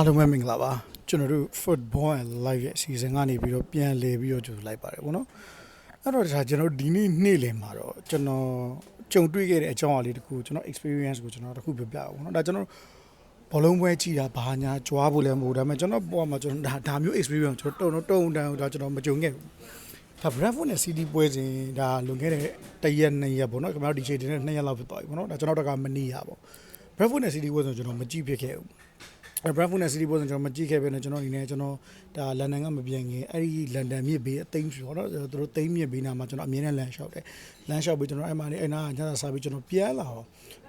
အားလုံးပဲမင်္ဂလာပါကျွန်တော်တို့ football and live ရဲ့ season ကနေပြီးတော့ပြန်လည်ပြီးတော့ကြိုလိုက်ပါတယ်ပေါ့နော်အဲ့တော့ဒါကျွန်တော်တို့ဒီနေ့နေ့လည်မှာတော့ကျွန်တော်ကြုံတွေ့ခဲ့တဲ့အကြောင်းအရာလေးတခုကျွန်တော် experience ကိုကျွန်တော်တခုပြောပြအောင်ပေါ့နော်ဒါကျွန်တော်ဘောလုံးပွဲကြည့်တာဘာညာကြွားဖို့လည်းမဟုတ်ဒါပေမဲ့ကျွန်တော်ပေါ်မှာကျွန်တော်ဒါဒါမျိုး experience ကျွန်တော်တုံတုံတန်းဒါကျွန်တော်မကြုံခဲ့ဘူးဒါ Bradford နဲ့ CD ပွဲစဉ်ဒါလွန်ခဲ့တဲ့တရက်နှစ်ရက်ပေါ့နော်ကျွန်တော်ဒီချိန်တည်းနဲ့နှစ်ရက်လောက်ဖြစ်သွားပြီပေါ့နော်ဒါကျွန်တော်တကမနေရပေါ့ Bradford နဲ့ CD ပွဲစဉ်ကျွန်တော်မကြည့်ဖြစ်ခဲ့ဘူး အဲ Bradford နဲ့ City ပွဲဆိုကျွန်တော်မကြည့်ခဲ့ပဲနဲ့ကျွန်တော်ဒီနေ့ကျွန်တော်ဒါလန်ဒန်ကမပြန်ခင်အဲ့ဒီလန်ဒန်မြစ်ဘေးအသိမ်းဆိုတော့သူတို့သိမ်းမြစ်ဘေးနာမှာကျွန်တော်အမြဲတမ်းလန်လျှောက်တယ်လန်လျှောက်ပြီးကျွန်တော်အဲ့မှာနေအဲ့နာညစာစားပြီးကျွန်တော်ပြန်လာတော့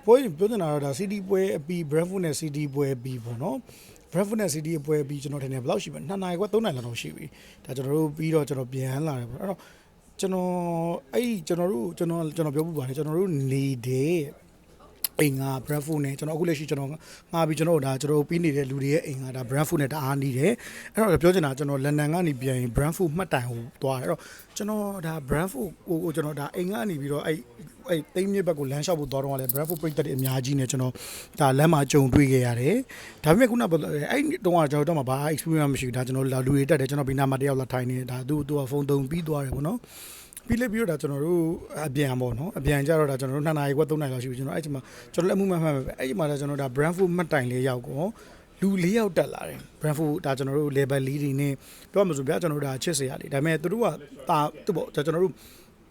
ပွဲပြောနေတာတော့ဒါ City ပွဲအပြီး Bradford နဲ့ City ပွဲပြီးပေါ့နော် Bradford နဲ့ City ပွဲပြီးကျွန်တော်ထင်တယ်ဘယ်လောက်ရှိမလဲ2နာရီခွဲ3နာရီလောက်တော့ရှိပြီဒါကျွန်တော်တို့ပြီးတော့ကျွန်တော်ပြန်လာတယ်ပေါ့အဲ့တော့ကျွန်တော်အဲ့ဒီကျွန်တော်တို့ကျွန်တော်ကျွန်တော်ပြောပြပါတယ်ကျွန်တော်တို့နေတဲ့ အိမ်က Bradford နဲ့ကျွန်တော်အခုလက်ရှိကျွန်တော်ငါပြီးကျွန်တော်ဒါကျွန်တော်ပြီးနေတဲ့လူတွေရဲ့အိမ်ကဒါ Bradford နဲ့တအားနေတယ်အဲ့တော့ပြောချင်တာကျွန်တော်လန်ဒန်ကနေပြန်ရင် Bradford မှတ်တိုင်ဟိုသွားတယ်အဲ့တော့ကျွန်တော်ဒါ Bradford ဟိုဟိုကျွန်တော်ဒါအိမ်ကနေပြီးတော့အဲ့အဲ့တိမ်မြစ်ဘက်ကိုလမ်းလျှောက်ဖို့သွားတော့လည်း Bradford ပြည်သက်တွေအများကြီးနဲ့ကျွန်တော်ဒါလမ်းမှာကြုံတွေ့ခဲ့ရတယ်ဒါပေမဲ့ခုနကအဲ့တုန်းကကျွန်တော်တော့မှဘာ experience မရှိဘူးဒါကျွန်တော်လာလူတွေတက်တယ်ကျွန်တော်ဘီနာမှာတယောက်လာထိုင်နေဒါသူသူကဖုန်းသုံးပြီးသွားတယ်ပေါ့နော် ပြီးလက်ပြီးတော့ဒါကျွန်တော်တို့အပြန်ပေါ့နော်အပြန်ကြတော့ဒါကျွန်တော်တို့2နာရီခွဲ3နာရီလောက်ရှိပြီကျွန်တော်အဲ့ဒီမှာကျွန်တော်လည်းအမှုမှန်မှန်ပဲအဲ့ဒီမှာဒါကျွန်တော်ဒါ Brandford မှတ်တိုင်လေးရောက်ကောလူ၄ယောက်တက်လာတယ် Brandford ဒါကျွန်တော်တို့ level လေးတွေနဲ့ပြောမှဆိုဗျာကျွန်တော်တို့ဒါချစ်စရာလေးဒါပေမဲ့သူတို့ကတာသူပေါ့ဒါကျွန်တော်တို့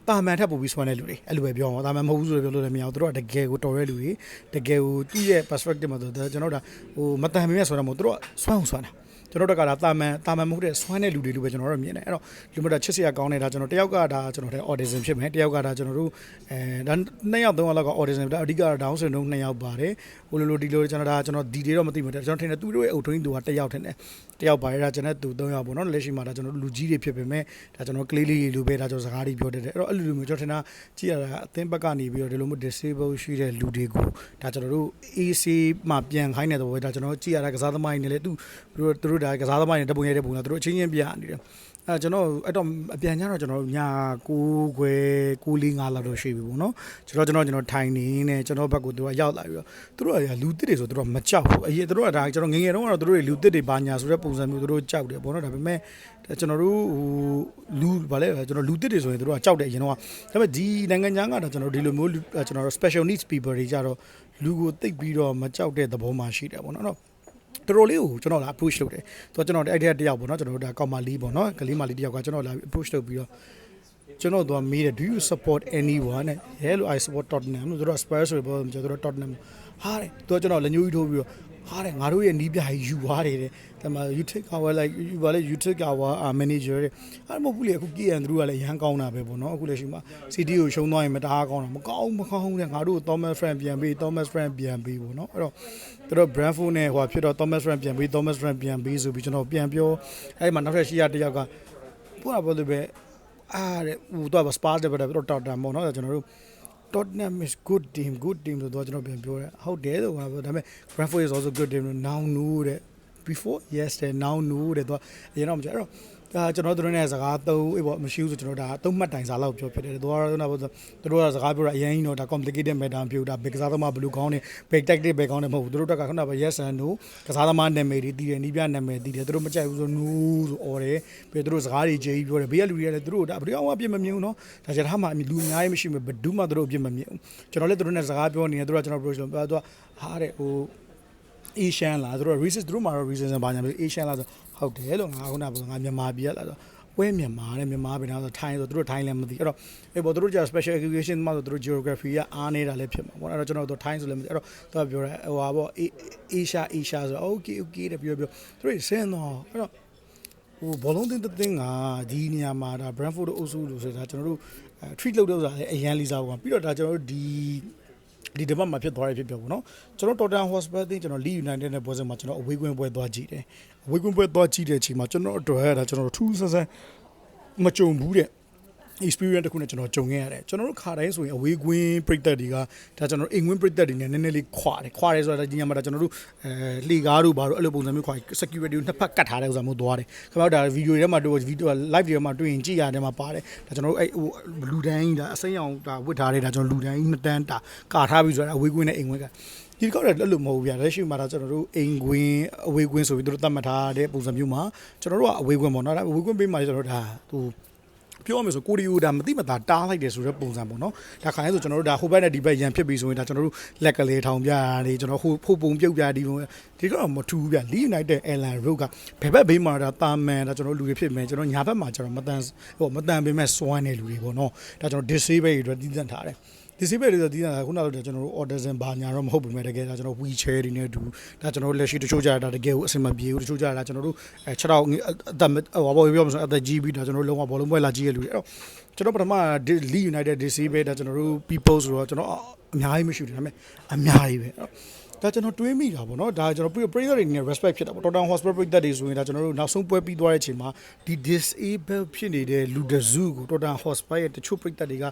တာမန်ထပ်ပို့ပြီးဆွမ်းတဲ့လူတွေအဲ့လိုပဲပြောအောင်တာမန်မဟုတ်ဘူးဆိုတော့ပြောလို့လည်းမရဘူးသူတို့ကတကယ်ကိုတော်ရဲလူတွေတကယ်ကိုသူ့ရဲ့ perspective မှာဆိုတော့ကျွန်တော်တို့ဒါဟိုမတန်မမြတ်ဆိုတာမဟုတ်သူတို့ကဆွမ်းအောင်ဆွမ်းတာ ကျွန်တော်တို့ကဒါတာမန်တာမန်မဟုတ်တဲ့ဆွမ်းတဲ့လူတွေလိုပဲကျွန်တော်တို့မြင်တယ်အဲ့တော့လူမတာချစ်စရာကောင်းနေတာကျွန်တော်တယောက်ကဒါကျွန်တော်တဲ့ autism ဖြစ်မယ်တယောက်ကဒါကျွန်တော်တို့အဲဒါနှစ်ယောက်သုံးယောက်လောက်က autism ဒါအဓိက down syndrome နှစ်ယောက်ပါတယ်ဟိုလိုလိုဒီလိုကျွန်တော်ဒါကျွန်တော်ဒီတွေတော့မသိဘူးကျွန်တော်ထင်တယ်သူတို့ရဲ့အုပ်ထွင်းသူကတယောက်ထင်တယ် တယောက်ပါတယ်ဒါကျွန်တော်သူသုံးယောက်ပေါ့နော်လက်ရှိမှာဒါကျွန်တော်လူကြီးတွေဖြစ်ပေမဲ့ဒါကျွန်တော်ကလေးလေးတွေလိုပဲဒါကျွန်တော်စကားတွေပြောတတ်တယ်အဲ့တော့အဲ့လိုလိုမျိုးကျွန်တော်ထင်တာကြည့်ရတာအသင်းဘက်ကနေပြီးတော့ဒီလိုမျိုး disable ရှိတဲ့လူတွေကိုဒါကျွန်တော်တို့ AC မှာပြန်ခိုင်းတဲ့သဘောပဲဒါကျွန်တော်ကြည့်ရတာကစားသမားတွေနဲ့လေသူတို့သူတို့ဒါကစားသမားတွေတပုံရတဲ့ပုံလားသူတို့အချင်းချင်းပြနေတယ် အဲကျွန်တော်အဲ့တော့အပြန်ကြတော့ကျွန်တော်တို့ညာ6ခွဲ6 4 5လောက်တော့ရှိပြီပေါ့နော်ကျွန်တော်ကျွန်တော်ကျွန်တော်ထိုင်နေနေကျွန်တော်ဘက်ကိုသူကရောက်လာပြီးတော့သူတို့ကလူတစ်တွေဆိုသူတို့ကမကြောက်ဘူးအရင်သူတို့ကဒါကျွန်တော်ငငယ်တုန်းကတော့သူတို့တွေလူတစ်တွေဘာညာဆိုတဲ့ပုံစံမျိုးသူတို့ကြောက်တယ်ပေါ့နော်ဒါပေမဲ့ကျွန်တော်တို့ဟိုလူဗာလဲကျွန်တော်လူတစ်တွေဆိုရင်သူတို့ကကြောက်တယ်အရင်တော့ဒါပေမဲ့ဒီနိုင်ငံခြားကတော့ကျွန်တော်ဒီလိုမျိုးကျွန်တော် special needs people တွေကြတော့လူကိုတိတ်ပြီးတော့မကြောက်တဲ့သဘောမှရှိတယ်ပေါ့နော် တော်တော်လေးကိုကျွန်တော်လာ approach လုပ်တယ်။သူကကျွန်တော်အဲ့ဒီတယောက်ပေါ့နော်ကျွန်တော်တို့ဒါကောက်မလေးပေါ့နော်ကလေးမလေးတယောက်ကကျွန်တော်လာ approach လုပ်ပြီးတော့ကျွန်တော်တို့ကမေးတယ် do you support anyone နဲ့ hello i support tottenham လို့သူတို့ spurs ဆိုပြောကျွန်တော်တို့ tottenham ဟာတယ်သူကကျွန်တော်လက်ညှိုးကြီးထိုးပြီးတော့ ဟာတယ်ငါတို့ရဲ့နီးပြဟိယူသွားတယ်တဲ့ဒါမှ you take our like you ဘာလဲ you take our uh, manager တဲ့အဲ့မဟုတ်ဘူးလေအခု KN သူတို့ကလည်းရန်ကောင်းတာပဲပေါ့နော်အခုလည်းရှိမှာ city ကိုရှုံးသွားရင်မတအားကောင်းတာမကောင်းမကောင်းတဲ့ငါတို့ Thomas Frank ပြန်ပေး Thomas Frank ပြန်ပေးပေါ့နော်အဲ့တော့သူတို့ Brentford နဲ့ဟိုဖြစ်တော့ Thomas Frank ပြန်ပေး Thomas Frank ပြန်ပေးဆိုပြီးကျွန်တော်ပြန်ပြောအဲ့မှာနောက်ထပ်ရှိရတစ်ယောက်ကပို့တာပေါ့လို့ပဲအားတဲ့ဟိုတော့ Spurs တဲ့ဘက်တော့တော်တယ်ပေါ့နော်ကျွန်တော်တို့ Tottenham is good team good team ဆိုတော့ကျွန်တော်ပြန်ပြောတယ်ဟုတ်တယ်လို့ငါပြောဒါပေမဲ့ Brentford is also good team now know တဲ့ before yesterday now know တဲ့သူကအရင်တော့မကြအဲ့တော့ ဒါကျွန်တော်တို့နဲ့စကားသုံးအေးပေါ့မရှိဘူးဆိုကျွန်တော်ဒါသုံးမှတ်တိုင်စာလောက်ပြောဖြစ်တယ်သူကတော့တော့သူတို့ကစကားပြောတာအရင်ကြီးတော့ဒါ complicated matter ပြောတာဘယ်ကစားသမားဘယ်လိုကောင်းနေဘယ် tactic ဘယ်ကောင်းနေမဟုတ်ဘူးသူတို့တက်ကခုနက yes and no ကစားသမားနာမည်တွေတည်တယ်နီးပြနာမည်တည်တယ်သူတို့မကြိုက်ဘူးဆို no ဆိုអော်တယ်ပြီးသူတို့စကားတွေကြေးပြောတယ်ဘေးကလူတွေကလည်းသူတို့ဒါဘယ်တော့မှအပြစ်မမြင်ဘူးနော်ဒါကြထားမှလူအများကြီးမရှိဘူးဘယ်သူမှသူတို့အပြစ်မမြင်ဘူးကျွန်တော်လည်းသူတို့နဲ့စကားပြောနေတယ်သူတို့ကကျွန်တော် approach လုပ်ပြောသူကဟာတဲ့ဟို Asian လားသူတို့ reason သူတို့မှာတော့ reason ဘာညာလဲ Asian လားဆို ဟုတ်တယ်လို့ငါခုနကငါမြန်မာပြည်ကလာဆိုဝဲမြန်မာတဲ့မြန်မာပြည်တော့ထိုင်းဆိုသူတို့ထိုင်းလည်းမသိအဲ့တော့အဲ့ပေါ်သူတို့ကျ special education မှာဆိုသူတို့ geography ကအားနေတာလည်းဖြစ်မှာပေါ့အဲ့တော့ကျွန်တော်တို့ထိုင်းဆိုလည်းမသိအဲ့တော့သူကပြောတယ်ဟိုဟာပေါ့ Asia Asia ဆို okay okay တဲ့ပြောပြောသူတို့ဆင်းတော့အဲ့တော့ဟိုဘောလုံးတင်တဲ့တင်ကဒီနေရာမှာဒါ Brentford အုပ်စုလို့ဆိုတာကျွန်တော်တို့ treat လုပ်တော့ဆိုတာလည်းအရန်လီစားပါပြီးတော့ဒါကျွန်တော်တို့ဒီ ဒီဒီဘက်မှာဖြစ်သွားရဖြစ်ပြောပေါ့နော်ကျွန်တော် Tottenham Hotspur တင်းကျွန်တော် Leeds United နဲ့ပွဲစဉ်မှာကျွန်တော်အဝေးကွင်းပွဲသွားကြည့်တယ်အဝေးကွင်းပွဲသွားကြည့်တဲ့အချိန်မှာကျွန်တော်အတွက်ရတာကျွန်တော်ထူးဆန်းဆန်းမကြုံဘူးတဲ့ experience တစ်ခုနဲ့ကျွန်တော်ကြုံခဲ့ရတယ်ကျွန်တော်တို့ခါတိုင်းဆိုရင်အဝေးကွင်းပြိတက်တွေကဒါကျွန်တော်အိမ်ကွင်းပြိတက်တွေနဲ့နည်းနည်းလေးခွာတယ်ခွာတယ်ဆိုတာဒီညမှာဒါကျွန်တော်တို့အဲလှေကားတို့ဘာတို့အဲ့လိုပုံစံမျိုးခွာ security ကိုနှစ်ဖက်ကတ်ထားတဲ့ဥစ္စာမျိုးသွားတယ်ခင်ဗျားဒါဗီဒီယိုထဲမှာတို့ဗီဒီယို live တွေမှာတွေ့ရင်ကြည့်ရတယ်မှာပါတယ်ဒါကျွန်တော်တို့အဲ့ဟိုလူတိုင်းဒါအစိမ်းအောင်ဒါဝတ်ထားတယ်ဒါကျွန်တော်လူတိုင်းနှစ်တန်းတာကာထားပြီဆိုတာအဝေးကွင်းနဲ့အိမ်ကွင်းကဒီကောက်လည်းအဲ့လိုမဟုတ်ဘူးဗျာလက်ရှိမှာဒါကျွန်တော်တို့အိမ်ကွင်းအဝေးကွင်းဆိုပြီးသူတို့သတ်မှတ်ထားတဲ့ပုံစံမျိုးမှာကျွန်တော်တို့ကအဝေးကွင်းပေါ့နော်ဒါအဝေးကွင်းပေးမှကျွန်တော်တို့ဒါဟို ပြောရမယ်ဆိုကိုရီယိုဒါမတိမတာတားလိုက်တယ်ဆိုတဲ့ပုံစံပေါ့နော်ဒါခိုင်းဆိုကျွန်တော်တို့ဒါဟိုဘက်နဲ့ဒီဘက်ရန်ဖြစ်ပြီးဆိုရင်ဒါကျွန်တော်တို့လက်ကလေးထောင်ပြရတယ်ကျွန်တော်ဟိုဖိုပုံပြုတ်ပြဒီပုံဒီကတော့မထူးဘူးဗျာ Lee United Airline Road ကဘယ်ဘက်ဘေးမှာဒါတာမန်ဒါကျွန်တော်လူတွေဖြစ်မယ်ကျွန်တော်ညာဘက်မှာကျွန်တော်မတန်ဟိုမတန်ပေမဲ့စွမ်းနေလူတွေပေါ့နော်ဒါကျွန်တော် disable တွေအတွက်တည်တံ့ထားတယ် ဒီစီဘက်တွေဆိုဒီကခုနကကျွန်တော်တို့ autism ဘာညာတော့မဟုတ်ဘူးမဲ့တကယ်ဒါကျွန်တော် wheelchair တွေနဲ့အတူဒါကျွန်တော်တို့လက်ရှိတချို့ကြတာတကယ်ကိုအဆင်မပြေဘူးတချို့ကြတာကျွန်တော်တို့အဲ6တော့အသက်ဟောဘောပြောမဆိုအသက်ကြီးပြီးဒါကျွန်တော်တို့လုံးဝဘောလုံးပွဲလာကြီးရလူတွေအဲ့တော့ကျွန်တော်ပထမ League United DC ပဲဒါကျွန်တော်တို့ people ဆိုတော့ကျွန်တော်အများကြီးမရှိဘူးဒါပေမဲ့အများကြီးပဲအဲ့တော့ ဒါကျွန်တော်တွေးမိတာပေါ့နော်ဒါကျွန်တော်ပြည်ပြည်တွေနဲ့ respect ဖြစ်တာပေါ့ Total Hospital ပြည်သက်တွေဆိုရင်ဒါကျွန်တော်တို့နောက်ဆုံးပွဲပြီးသွားတဲ့အချိန်မှာဒီ disable ဖြစ်နေတဲ့လူတစုကို Total Hospital ရဲ့တချို့ပြည်သက်တွေက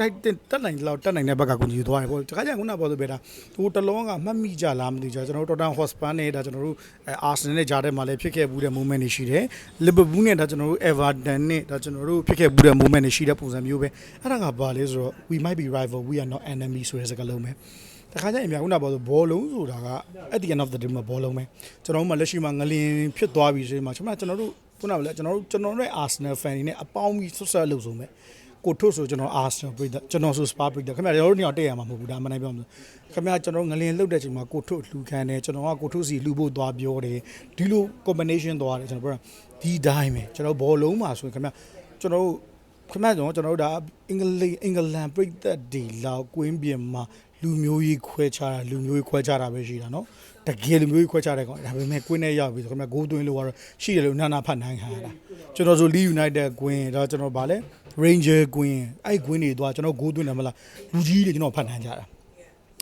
တိုက်တက်တက်နိုင်လောက်တက်နိုင်တဲ့ဘက်ကကိုကြီးသွားတယ်ပေါ့တခါကျရင်ခုနပေါ်ဆိုပြတာဟိုတလုံးကမှတ်မိကြလားမသိကြကျွန်တော်တို့ Total Hospital နဲ့ဒါကျွန်တော်တို့အဲ Arsenal နဲ့ဂျားထဲမှာလည်းဖြစ်ခဲ့ဘူးတဲ့ moment တွေရှိတယ် Liverpool နဲ့ဒါကျွန်တော်တို့ Everton နဲ့ဒါကျွန်တော်တို့ဖြစ်ခဲ့ဘူးတဲ့ moment တွေရှိတဲ့ပုံစံမျိုးပဲအဲ့ဒါကဘာလဲဆိုတော့ we might be rival we are not enemy ဆိုတဲ့စကားလုံးပဲ တခါကျရင်အများခုနပေါ်ဆိုဘောလုံးဆိုတာက at the end of the day မှာဘောလုံးပဲကျွန်တော်တို့မှလက်ရှိမှာငလင်ဖြစ်သွားပြီဆိုရင်မှကျွန်တော်ကျွန်တော်တို့ခုနကလည်းကျွန်တော်တို့ကျွန်တော်တို့ရဲ့ Arsenal fan တွေနဲ့အပေါင်းပြီးဆွတ်ဆက်လို့ဆိုမဲ့ကိုထုတ်ဆိုကျွန်တော် Arsenal ပြည်သက်ကျွန်တော်ဆို Spa ပြည်သက်ခင်ဗျာကျွန်တော်တို့ညောင်တက်ရမှာမဟုတ်ဘူးဒါမှန်တိုင်းပြောမှာခင်ဗျာကျွန်တော်ငလင်လှုပ်တဲ့ချိန်မှာကိုထုတ်လှူခံတယ်ကျွန်တော်ကကိုထုတ်စီလှူဖို့သွားပြောတယ်ဒီလို combination သွားတယ်ကျွန်တော်ပြောဒီတိုင်းပဲကျွန်တော်ဘောလုံးမှာဆိုရင်ခင်ဗျာကျွန်တော်တို့ခင်ဗျာကျွန်တော်ကျွန်တော်တို့ဒါအင်္ဂလိပ်အင်္ဂလန်ပြည်သက်ဒီလောက်ကွင်းပြင်မှာ လူမျိုးကြီးခွဲခြားတာလူမျိုးကြီးခွဲခြားတာပဲရှိတာနော်တကယ်လူမျိုးကြီးခွဲခြားတဲ့ကောင်ဒါပေမဲ့ကွင်းထဲရောက်ပြီဆိုခင်ဗျာဂိုးသွင်းလို့ကတော့ရှိတယ်လို့နာနာဖတ်နိုင်ခါရတာကျွန်တော်ဆို Leeds United ကွင်းဒါကျွန်တော်ဗာလဲ Ranger ကွင်းအဲ့ကွင်းတွေသွားကျွန်တော်ဂိုးသွင်းတယ်မလားလူကြီးတွေကျွန်တော်ဖတ်နိုင်ကြတာ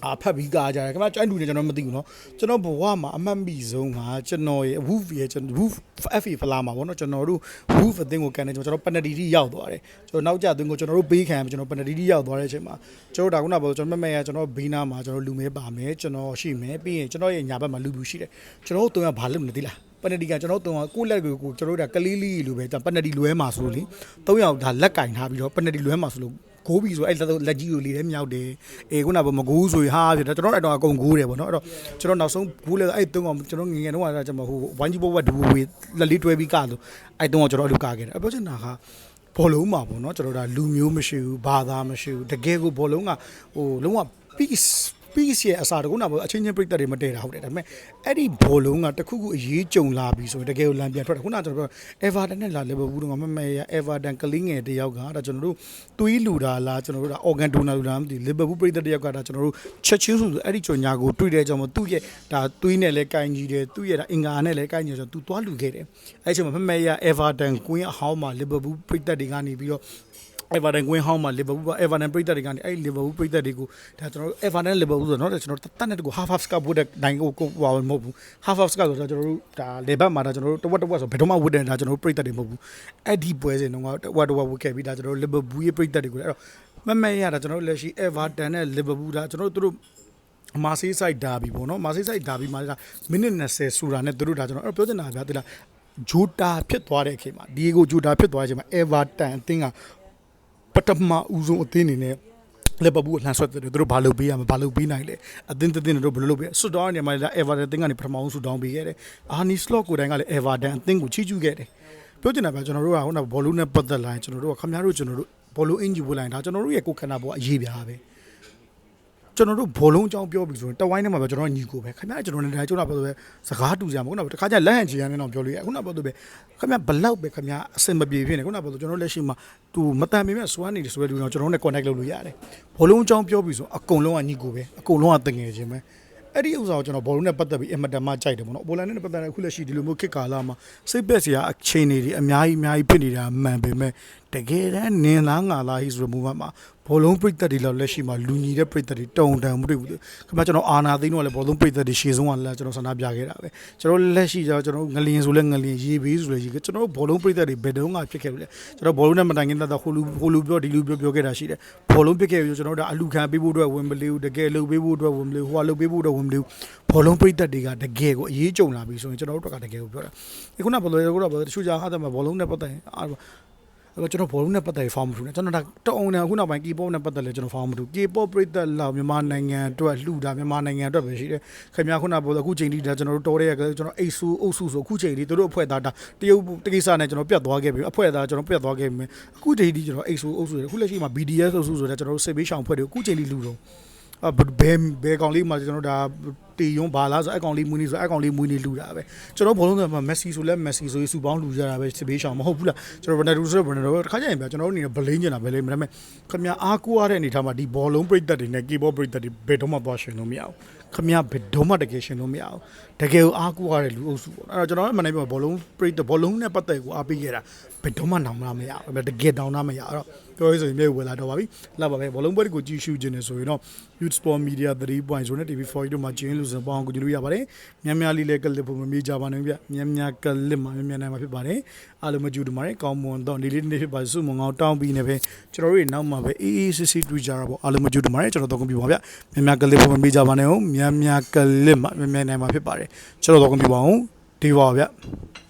အာဖတ်ပြီးကားကြတယ်ခင်ဗျာကြိုက်လူတွေကျွန်တော်မသိဘူးเนาะကျွန်တော်ဘဝမှာအမှတ်မိဆုံးကကျွန်တော်ရဲ့ Wolf ရဲ့ကျွန်တော် Wolf FA ဖလာမှာပေါ့เนาะကျွန်တော်တို့ Wolf အသင်းကိုကန်နေကျွန်တော်ပနတီတီရောက်သွားတယ်ကျွန်တော်နောက်ကျအသင်းကိုကျွန်တော်တို့ပေးခံကျွန်တော်ပနတီတီရောက်သွားတဲ့အချိန်မှာကျွန်တော်ဒါကုနာပေါ့ကျွန်တော်မမဲရကျွန်တော်ဘေးနားမှာကျွန်တော်လူမဲပါမယ်ကျွန်တော်ရှိမယ်ပြီးရင်ကျွန်တော်ရဲ့ညာဘက်မှာလူဘူးရှိတယ်ကျွန်တော်တို့ကဘာလုပ်နေသိလားပနတီကကျွန်တော်တို့ကိုလက်ကိုကျွန်တော်တို့ကကလေးလေးလိုပဲပနတီလွဲမှာဆိုလို့လေ၃ယောက်ဒါလက်ကင်ထားပြီးတော့ပနတီလွဲမှာဆိုလို့ ဂိုးပြီဆိုအဲ့လက်ကြီးကိုလေးထဲမြောက်တယ်အေးခုနကမဂိုးဆိုဟာဖြစ်တယ်ကျွန်တော်အဲ့တော့အကုန်ဂိုးတယ်ပေါ့နော်အဲ့တော့ကျွန်တော်နောက်ဆုံးဂိုးလဲအဲ့တုံးအောင်ကျွန်တော်ငငယ်တုန်းကကျွန်တော်ဟိုဝိုင်းကြီးဘဝဒူဝေးလက်လေးတွဲပြီးကလို့အဲ့တုံးကကျွန်တော်အဲ့လိုကခဲ့တယ်အပြောချင်တာကဘောလုံးမှာပေါ့နော်ကျွန်တော်ဒါလူမျိုးမရှိဘူးဘာသာမရှိဘူးတကယ်ကိုဘောလုံးကဟိုလုံးဝ peace peace ရဲ့အစားတကုနာပေါ့အချင်းချင်းပြိတ္တတွေမတည့်တာဟုတ်တယ်ဒါပေမဲ့အဲ့ဒီဘောလုံးကတခုခုအရေးကြုံလာပြီဆိုရင်တကယ်ကိုလမ်းပြန်ထွက်တယ်ခုနကကျွန်တော်ပြော Everton နဲ့လာ Liverpool တို့ကမမဲရ Everton ကလင်းငယ်တယောက်ကဒါကျွန်တော်တို့တွေးလူတာလားကျွန်တော်တို့ဒါ organ donor လူတာမသိ Liverpool ပြိတ္တတယောက်ကဒါကျွန်တော်တို့ချက်ချင်းဆိုအဲ့ဒီကြော်ညာကိုတွေ့တဲ့ကြောင့်မသူ့ရဲ့ဒါတွေးနဲ့လဲကိုင်းကြီးတယ်သူ့ရဲ့ဒါအင်္ဂါနဲ့လဲကိုင်းကြီးဆိုသူသွားလူခဲ့တယ်အဲ့ဒီချိန်မှာမမဲရ Everton ကွင်းအဟောင်းမှာ Liverpool ပြိတ္တတွေကနေပြီးတော့ Everton ကွင်းဟောင်းမှာ Liverpool က Everton ပြည်သက်တွေကနေအဲ့ Liverpool ပြည်သက်တွေကိုဒါကျွန်တော်တို့ Everton Liverpool ဆိုတော့เนาะကျွန်တော်တတ်တဲ့ကို half half scar ဘုတ်တဲ့နိုင်ကိုကိုဟောမဟုတ်ဘူး half half scar ဆိုတော့ကျွန်တော်တို့ဒါလေဘက်မှာဒါကျွန်တော်တို့တဝက်တဝက်ဆိုဘယ်တော့မှဝတ်တယ်ဒါကျွန်တော်တို့ပြည်သက်တွေမဟုတ်ဘူးအဲ့ဒီပွဲစဉ်တော့တဝက်တဝက်ဝတ်ခဲ့ပြီးဒါကျွန်တော်တို့ Liverpool ရဲ့ပြည်သက်တွေကိုလည်းအဲ့တော့မမဲရတာကျွန်တော်တို့လက်ရှိ Everton နဲ့ Liverpool ဒါကျွန်တော်တို့တို့မာဆေးဆိုင်ဒါဘီပေါ့နော်မာဆေးဆိုင်ဒါဘီမှာဒါမိနစ်20ဆိုတာနဲ့တို့ဒါကျွန်တော်အဲ့ပြောချင်တာဗျာတိလားဂျိုတာဖြစ်သွားတဲ့အချိန်မှာဒီကိုဂျိုတာဖြစ်သွားတဲ့အချိန်မှာ Everton အသင်းက ပထမဦးဆုံးအသင်းအနေနဲ့လက်ပပူလှန်ဆွတ်တယ်သူတို့ဘာလုပ်ပေးရမလဲဘာလုပ်ပေးနိုင်လဲအသင်းတစ်သင်းတို့ဘယ်လိုလုပ်ပေးဆွတ်တောင်းနေမှာလဲ Everton အသင်းကနေပထမဦးဆွတ်တောင်းပေးခဲ့တယ်အာနီစလော့ကိုတိုင်းကလည်း Everton အသင်းကိုချီးကျူးခဲ့တယ်ပြောချင်တာကကျွန်တော်တို့ကဟိုကဘောလုံးနဲ့ပတ်သက်လာရင်ကျွန်တော်တို့ကခင်ဗျားတို့ကျွန်တော်တို့ဘောလုံးအင်ဂျီပို့လိုက်ဒါကျွန်တော်တို့ရဲ့ကိုယ်ခန္ဓာဘောအရေးပြားပဲ ကျွန်တော်တို့ဘောလုံးအကြောင်းပြောပြီဆိုရင်တဝိုင်းထဲမှာပဲကျွန်တော်ညီကိုပဲခင်ဗျားကျွန်တော်နဲ့ကျွန်တော်ပြောဆိုပဲစကားတူကြမှာခုနကတခါကျလက်ဟန်ချီရမ်းနေတော့ပြောလို့ရခုနပြောဆိုပဲခင်ဗျားဘလောက်ပဲခင်ဗျားအစင်မပြေဖြစ်နေခုနပြောဆိုကျွန်တော်လက်ရှိမှာသူမတန်ပေမဲ့စွမ်းနေတယ်ဆိုတဲ့လူတော့ကျွန်တော်နဲ့ connect လုပ်လို့ရတယ်ဘောလုံးအကြောင်းပြောပြီဆိုအကုန်လုံးကညီကိုပဲအကုန်လုံးကတငယ်ချင်းပဲအဲ့ဒီဥစ္စာကိုကျွန်တော်ဘောလုံးနဲ့ပတ်သက်ပြီးအင်မတန်မှကြိုက်တယ်ပေါ့နော်ဘောလုံးနဲ့ပတ်သက်တဲ့အခုလက်ရှိဒီလိုမျိုးခစ်ကာလာမှာစိတ်ပက်စရာအချိန်တွေအများကြီးအများကြီးဖြစ်နေတာမှန်ပေမဲ့ တကယ်တမ်းနင်လားငါလားဟိဆိုတဲ့ movement မှာဘောလုံးပြိသက်တွေလောက်လက်ရှိမှာလူညီတဲ့ပြိသက်တွေတုံတန်မှုတွေဘူးခင်ဗျာကျွန်တော်အာနာသိန်းတော့လည်းဘောလုံးပြိသက်တွေရှေ့ဆုံးကလည်းကျွန်တော်ဆန္ဒပြခဲ့တာပဲကျွန်တော်လက်ရှိကျတော့ကျွန်တော်ငလင်ဆိုလဲငလင်ရေးပေးဆိုလဲရေးကျွန်တော်ဘောလုံးပြိသက်တွေဘယ်တုန်းကဖြစ်ခဲ့ပြီလဲကျွန်တော်ဘောလုံးနဲ့မတိုင်ခင်တတ်တော့ဟိုလူဟိုလူပြောဒီလူပြောပြောခဲ့တာရှိတယ်ဘောလုံးပြစ်ခဲ့ပြီကျွန်တော်တို့အလူခံပေးဖို့အတွက်ဝင်မလေးဘူးတကယ်လုပ်ပေးဖို့အတွက်ဝင်မလေးဘူးဟိုကလုပ်ပေးဖို့အတွက်ဝင်မလေးဘူးဘောလုံးပြိသက်တွေကတကယ်ကိုအရေးကြုံလာပြီဆိုရင်ကျွန်တော်တို့ကတကယ်ကိုပြောတာဒီခုနဘောလုံးကဘောလုံးတချို့ကြာဟာတယ်မှာဘောလုံးနဲ့ပတ်သက်ရင်အာအဲ့တော့ ကျွန်တော်ဘောလုံးနဲ့ပတ်သက်ပြီးဖောင်းမထူနဲ့ကျွန်တော်ဒါတအုံနဲ့အခုနောက်ပိုင်း K-pop နဲ့ပတ်သက်လဲကျွန်တော်ဖောင်းမထူ K-pop ပရိသတ်လောက်မြန်မာနိုင်ငံအတွက်လှူတာမြန်မာနိုင်ငံအတွက်ပဲရှိတယ်ခင်ဗျာခုနကပြောအခုချိန်ထိဒါကျွန်တော်တို့တော်တဲ့ရကကျွန်တော်အိတ်ဆူအုပ်စုဆိုအခုချိန်ထိတို့အဖွဲ့သားဒါတရုတ်တကိစ္စနဲ့ကျွန်တော်ပြတ်သွားခဲ့ပြီအဖွဲ့သားကျွန်တော်ပြတ်သွားခဲ့ပြီအခုချိန်ထိကျွန်တော်အိတ်ဆူအုပ်စုတွေအခုလက်ရှိမှာ BDS အုပ်စုဆိုတဲ့ကျွန်တော်တို့စိတ်ပေးရှောင်ဖွဲ့တွေအခုချိန်ထိလှူတော့အ ဘယ်ဘယ်ကောင်လေးမှာကျွန်တော်ဒါတီယွန်းဘာလားဆိုအကောင်လေးမွေးနေဆိုအကောင်လေးမွေးနေလူတာပဲကျွန်တော်ဘောလုံးကမက်ဆီဆိုလဲမက်ဆီဆိုစူပေါင်းလူကြတာပဲစစ်ပေးရှောင်မဟုတ်ဘူးလားကျွန်တော်ဘယ်နယ်ဆိုဘယ်နယ်တော့တခါကျရင်ပြကျွန်တော်တို့အနေနဲ့ဗလိန်ကျင်တာပဲလေဒါပေမဲ့ခမအားကိုးရတဲ့အနေထားမှာဒီဘောလုံးပရိသတ်တွေနဲ့ keyboard ပရိသတ်တွေဘယ်တော့မှသွားရှင်လို့မရဘူး ခမဘယ်တော့မှတကယ်ရှင်လို့မရဘူးတကယ်ကိုအားကိုးရတဲ့လူအုပ်စုပေါ့အဲ့တော့ကျွန်တော်လည်းမနိုင်ပြဘောလုံးပရိသတ်ဘောလုံးနဲ့ပတ်သက်ကိုအားပေးခဲ့တာဘယ်တော့မှနောင်မလားမရဘူးတကယ်တောင်းတာမရအဲ့တော့ပြောရဆိုရင်မြေဝယ်လာတော့ပါပြီလာပါပဲဘောလုံးပွဲကိုကြည့်ရှုခြင်းနဲ့ဆိုရင်တော့ Youth Sport Media 3.0နဲ့ TV4 တို့မှာကျင်းလို့ဆိုပေါင်းကိုကြည့်လို့ရပါတယ်။မြန်မြန်လေးလေးကလစ်ဖို့မမေးကြပါနဲ့ဗျ။မြန်မြန်ကလစ်မှာမြန်မြန်နိုင်မှာဖြစ်ပါတယ်။အားလုံးမကြည့်တူပါတယ်။ကောင်းမွန်တော့နေလေးနေဖြစ်ပါစုမငေါတောင်းပြီးနေပဲကျွန်တော်တို့နောက်မှာပဲအေးအေးဆေးဆေးတွေ့ကြတာပေါ့အားလုံးမကြည့်တူပါတယ်ကျွန်တော်တော့ကွန်ပျူတာဗျ။မြန်မြန်ကလစ်ဖို့မမေးကြပါနဲ့ဟုတ်။မြန်မြန်ကလစ်မှာမြန်မြန်နိုင်မှာဖြစ်ပါတယ်။ကျွန်တော်တော့ကွန်ပျူတာအောင်ဒီပါဗျ။